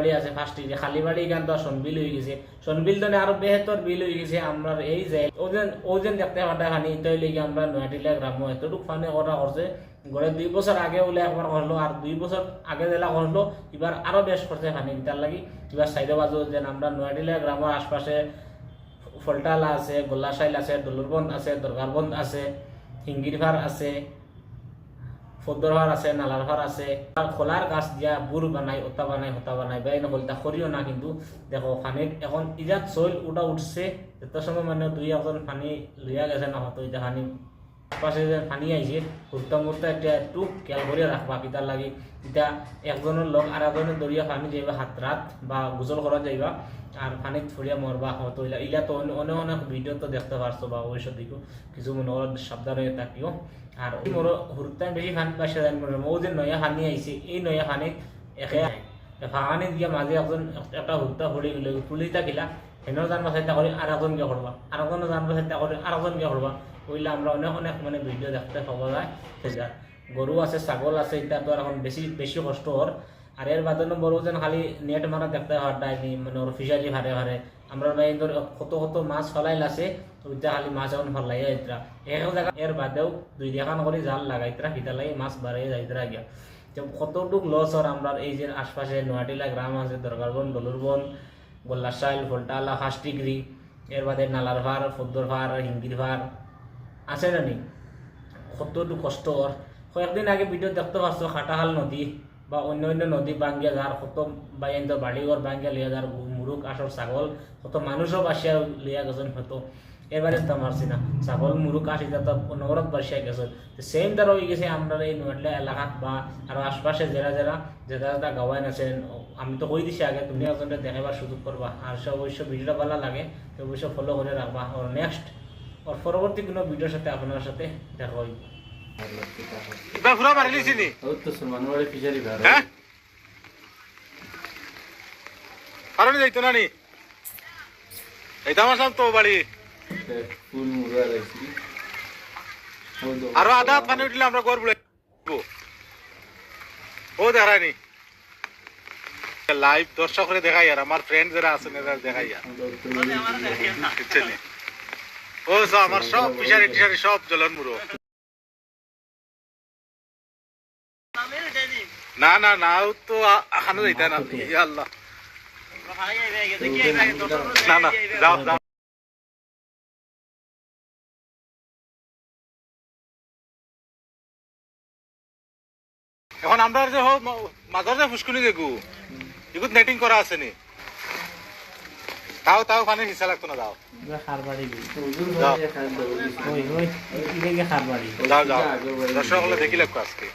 বাড়ি আছে ফার্স্ট যে খালি বাড়ি গান তো সনবিল হয়ে গেছে। সনবিল তো আরও বেহতর বিল হয়ে গেছে, আমরা এই যে ওজন ওজন দেখতে পাটা ফানি তাই লেগে আমরা নয়াটিলা গ্রাম এতটুকু ফানি করা করছে। গড়ে দুই বছর আগে বলে একবার করল, আর দুই বছর আগে জেলা করল, এবার আরও বেশ করছে ফানি তার লাগি এবার সাইডে বাজু যে আমরা নয়াটিলা গ্রামের আশপাশে ফলটালা আছে, গোল্লাশাইল আছে দলুরবন্ধ আছে দরগারবন্ধ আছে, হিঙ্গিরভার আছে ফদ্দরভার আছে নালারভার আছে আর খোলার গাছ দিয়া বুর বানাই ওতা বানাই, হতা বানাই বেআইন হলতা করিও না, কিন্তু দেখো পানির এখন ইজাত চইল উঠা উঠছে যত সময় মানে দুই, একজন পানি লইয়া গেছে না হতো এটা পানি পাশে যে পানি আইছে ঘুরতে মুহূর্তে একটা একটু খেয়াল করে রাখবা কিতার লাগি। এটা একজনের লোক আর একজনের দরিয়া পানি যাইবা হাত রাত বা গোসল করা যাইবা আর পানিত ফুরিয়া মরবা হয়তো ইলা তো অনেক অনেক ভিডিও তো দেখতে পারছ বা ওইসব দিকেও কিছু মনে করো সাবধান হয়ে থাকিও। আর মোর হুরুতাই বেশি ফানি পাশে জানি মনে ও যে নয়া ফানি আইছে এই নয়া ফানিত একে ফানিত গিয়া মাঝে একজন একটা ফুলি গেলে তুলি থাকিলা। হেনও জানবা চেষ্টা করি আর একজন গিয়ে করবা আর একজনও জানবা চেষ্টা করি আর একজন গিয়ে করবা কইলে আমরা অনেক অনেক মানে ভিডিও দেখতে পাওয়া যায় সেটা গরু আছে, ছাগল আছে এটা তো এখন বেশি বেশি কষ্ট হর আর এর বাদে বড় যেন খালি নেট মারা দেখতে হয়, ডাইনি মানে ওর ফিশারি ভারে ভারে আমরা ভাই ধর কত কত মাছ ফলাইল আছে ওইটা খালি মাছ এখন ফলাই যাইতরা এক জায়গা এর বাদেও দুই দেখান করে জাল লাগাইতরা ফিতা লাগি মাছ বাড়াই যাইতরা গিয়া তো কতটুক লস আর আমরা এই যে আশপাশে নোয়াটিলা গ্রাম আছে দরগারবন দলুরবন গোল্লাশাইল ফোলটালা ডিগ্রি। এর বাদে নালার ভার, ফদ্দর ভার হিঙ্গির ভার। আছে জানি কতটু কষ্ট। ওর কয়েকদিন আগে ভিডিও দেখতে পাচ্ছ, খাটাহাল নদী বা অন্য অন্য নদী বাঙ্গিয়া যার কত বাইন্দ বাড়িঘর বাঙ্গিয়া লিয়া যার মুরুখ আসর ছাগল কত মানুষও বাসিয়া লিয়া গেছেন হয়তো। এবারে তো মারছি না ছাগল মুরুখ আসি তো নগরত বাসিয়া গেছে। সেম তারা হয়ে গেছে আমরা এই নোয়াটলা এলাকাত বা আর আশপাশে যারা যারা যেটা যেটা গাওয়াইন আছেন আমি তো কই দিছি আগে তুমি একজনকে দেখাবার সুযোগ করবা আর সে অবশ্য ভিডিওটা ভালো লাগে তো অবশ্যই ফলো করে রাখবা আর নেক্সট ওর পরবর্তী কোনো ভিডিওর সাথে আপনার সাথে দেখা হইব ইবা ঘুরা মারি নি ও তো সুরমানবাড়ি ফিশারি ভাড়া কারণে যাইতো না নি? এইটা আমার সাম তো বাড়ি। আরও আধা হাত পানি উঠলে আমরা গড় ও দেখায়নি লাইভ দর্শক করে দেখাই আর আমার ফ্রেন্ড যারা আছেন এরা দেখাই আর। ও সব আমার সব ফিশারি টিশারি সব জ্বলন মুড়ো না না না তো আখানো যাইতা না। ইয়া আল্লাহ। না না যাও যাও। এখন আমরা যে হোক মাঝর যে ফুসকুনি দেখু এগুলো নেটিং করা আছে নি? তাও তাও পানির হিসা লাগতো না যাও। দর্শক হলে দেখি লাগতো আজকে।